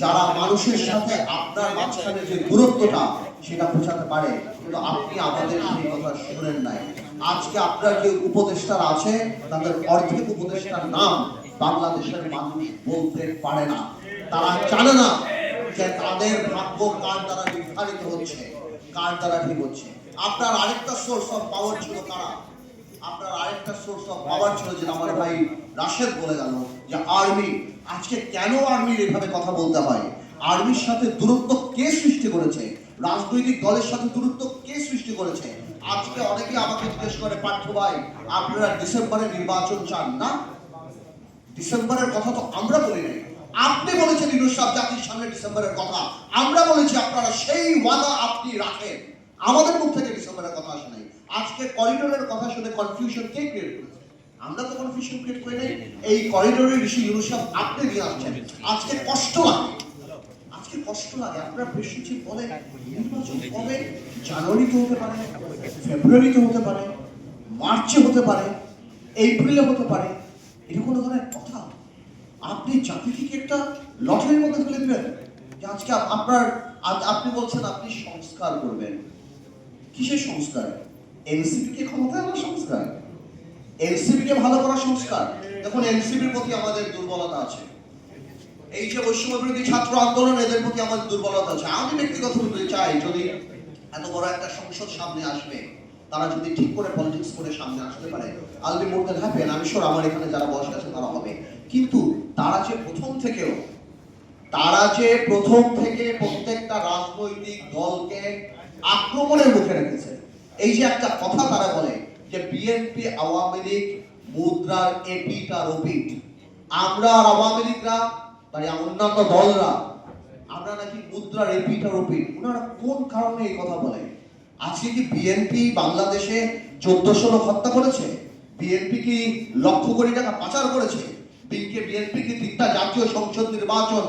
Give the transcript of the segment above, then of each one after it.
যারা মানুষের সাথে আপনার মাঝখানে যে দূরত্বটা, সেটা বোঝাতে পারে, কিন্তু আপনি আমাদের সেই কথা শুনেন নাই। আজকে আপনার যে উপদেষ্টারা আছে, তাদের অর্ধেক উপদেষ্টার নাম বাংলাদেশের মানুষ বলতে পারে না। তারা জানে না যে তাদের ভাগ্য কার দ্বারা নির্ধারিত হচ্ছে, কার দ্বারা ঠিক হচ্ছে। আপনার আরেকটা সোর্স অফ পাওয়ার ছিল কারা? আপনার আরেকটা সোর্স অফ পাওয়ার ছিল যে আমার ভাই রাশেদ বলে গেল, যে আর্মি আজকে কেন আর্মির এভাবে কথা বলতে হয়? আর্মির সাথে দূরত্ব কে সৃষ্টি করেছে? রাজনৈতিক দলের সাথে দূরত্ব কে সৃষ্টি করেছে? আজকে অনেকে আমাকে জিজ্ঞেস করে, পার্থ ভাই, আপনারা ডিসেম্বরে নির্বাচন চান না? ডিসেম্বরের কথা তো আমরা বলি নাই। আপনি বলেছেন ইউনুস সাহেব জাতির সামনে ডিসেম্বরের কথা। আমরা বলেছি আপনারা সেই ওয়াদা আপনি রাখেন। আমাদের মুখ থেকে ডিসেম্বরের কথা আসে নাই। আজকে করিডোরের কথা শুনে কনফিউশন কে ক্রিয়েট করেছে? আমরা তো কনফিউশন ক্রিয়েট করি নাই। এই করিডোরের ইস্যু ইউনুস সাহেব আপনি নিয়ে আসছেন। আজকে কষ্ট লাগে। আজকে কষ্ট লাগে। আপনার বেশি বলে নির্বাচন কবে জানুয়ারিতে হতে পারে ফেব্রুয়ারিতে হতে পারে, মার্চে হতে পারে, এপ্রিলে হতে পারে, এটা কোনো ধরনের কথা। আপনি জাতিকে লটারির মধ্যে ফেলে দিবেন যে আজকে আপনার আপনি বলছেন আপনি সংস্কার করবেন। কিসের সংস্কার? এনসিপি কে ক্ষমতায় আনার সংস্কার? এনসিপি কে ভালো করার সংস্কার। দেখুন এনসিপির প্রতি আমাদের দুর্বলতা আছে। এই যে বৈষম্য বিরোধী ছাত্র আন্দোলন, এদের প্রতি আমাদের দুর্বলতা আছে। আমি চাই, যদি এত বড় একটা সংসদ সামনে আসবে, তারা যদি ঠিক করে পলিটিক্স করে সামনে আসতে পারে I'll be more than happy আমি আমার এখানে যারা বসে আছে তারা হবে। কিন্তু তারা যে প্রথম থেকেও, তারা যে প্রথম থেকে প্রত্যেকটা রাজনৈতিক দলকে আক্রমণের মুখে রেখেছে, এই যে একটা কথা তারা বলে যে বিএনপি আওয়ামী লীগ মুদ্রার এপিট আর ওপিট আমরা আর আওয়ামী লীগরা মানে অন্যান্য দলরা, আমরা নাকি মুদ্রার এপিট আর ওনারা কোন কারণে এই কথা বলে? আজকে কি বিএনপি বাংলাদেশে চোদ্দশো লোক হত্যা করেছে? বিএনপি কি লক্ষ কোটি টাকা পাচার করেছে? বিকে বিএনপি কি তিনটা জাতীয় সংসদ নির্বাচন,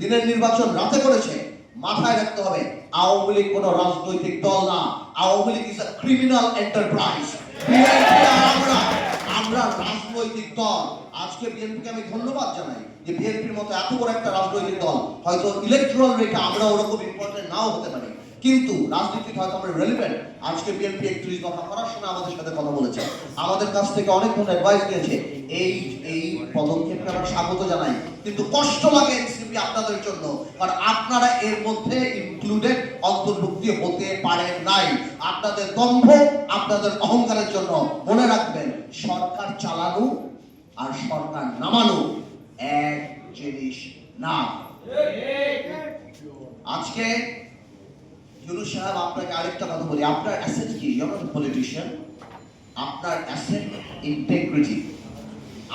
দিনের নির্বাচন রাতে করেছে? মাথায় রাখতে হবে, আওয়ামী লীগ কোনো রাজনৈতিক দল না। Awami League is a criminal enterprise BNP রাজনৈতিক দল। আজকে বিএনপিকে আমি ধন্যবাদ জানাই যে বিএনপির মতো এত বড় একটা রাজনৈতিক দল, হয়তো ইলেকট্রাল রেটে আমরা ওরকম ইম্পর্টেন্ট নাও হতে পারি। কিন্তু রাজনীতিতে হয়তো আমরা রেলিভেন্ট আজকে বিএনপি একত্রিশ দফা করার সময় আমাদের সাথে কথা বলেছে। আমাদের কাছ থেকে অনেক ধরনের অ্যাডভাইস দিয়েছে এই এই পদক্ষেপকে আমরা স্বাগত জানাই। কিন্তু কষ্ট লাগে এনসিপি আপনাদের জন্য, কারণ আপনারা এর মধ্যে ইনক্লুডেড অন্তর্ভুক্তি হতে পারেন নাই। আপনাদের দম্ভ আপনাদের অহংকারের জন্য। মনে রাখবেন, সরকার চালানো আর সরকার নামানো এক জিনিস না। আজকে সাহেব আপনাকে আরেকটা কথা বলি। আপনার অ্যাসেট কি? পলিটিশিয়ান আপনার অ্যাসেট ইন্টেগ্রিটি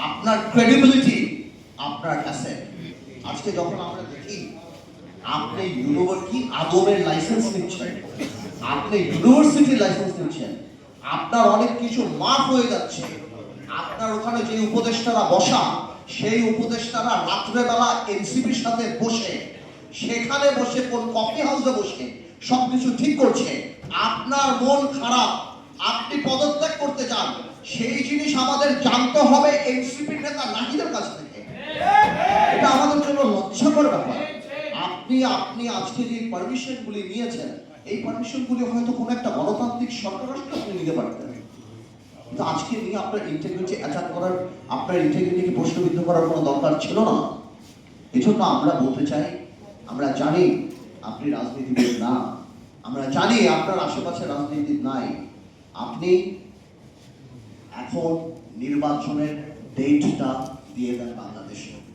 আপনার ক্রেডিবিলিটি আপনার অ্যাসেট। আজকে যখন আমরা দেখি, আপনি ইউনিভার্সিটি আদমের লাইসেন্স নিচ্ছেন? আপনি ইউনিভার্সিটির লাইসেন্স নিচ্ছেন। আপনার অনেক কিছু মাফ হয়ে যাচ্ছে। আপনার ওখানে যে উপদেষ্টারা বসা, সেই উপদেষ্টারা রাত্রেবেলা এনসিপির সাথে বসে, সেখানে বসে কোন কফি হাউসে বসে সবকিছু ঠিক করছে। আপনার মন খারাপ, আপনি পদত্যাগ করতে চান, সেই জিনিস আমাদের জানতে হবে এনসিপির নেতা নাহিদের কাছ থেকে। এটা আমাদের জন্য লজ্জাকর ব্যাপার। আপনি আপনি আজকে যে পারমিশন গুলি নিয়েছেন, এই পারমিশন গুলি হয়তো কোনো একটা গণতান্ত্রিক সরকার আসলে আপনি নিতে পারতেন। কিন্তু আজকে নিয়ে আপনার ইন্টিগ্রিটি অ্যাটাক করার, আপনার ইন্টিগ্রিটিকে প্রশ্নবিদ্ধ করার কোনো দরকার ছিল না? এজন্য আমরা বলতে চাই, আমরা জানি আপনি রাজনীতিবিদ না। আমরা জানি আপনার আশেপাশে রাজনীতি নাই। আপনি এখন নির্বাচনের ডেটটা দিয়ে দেন বাংলাদেশে।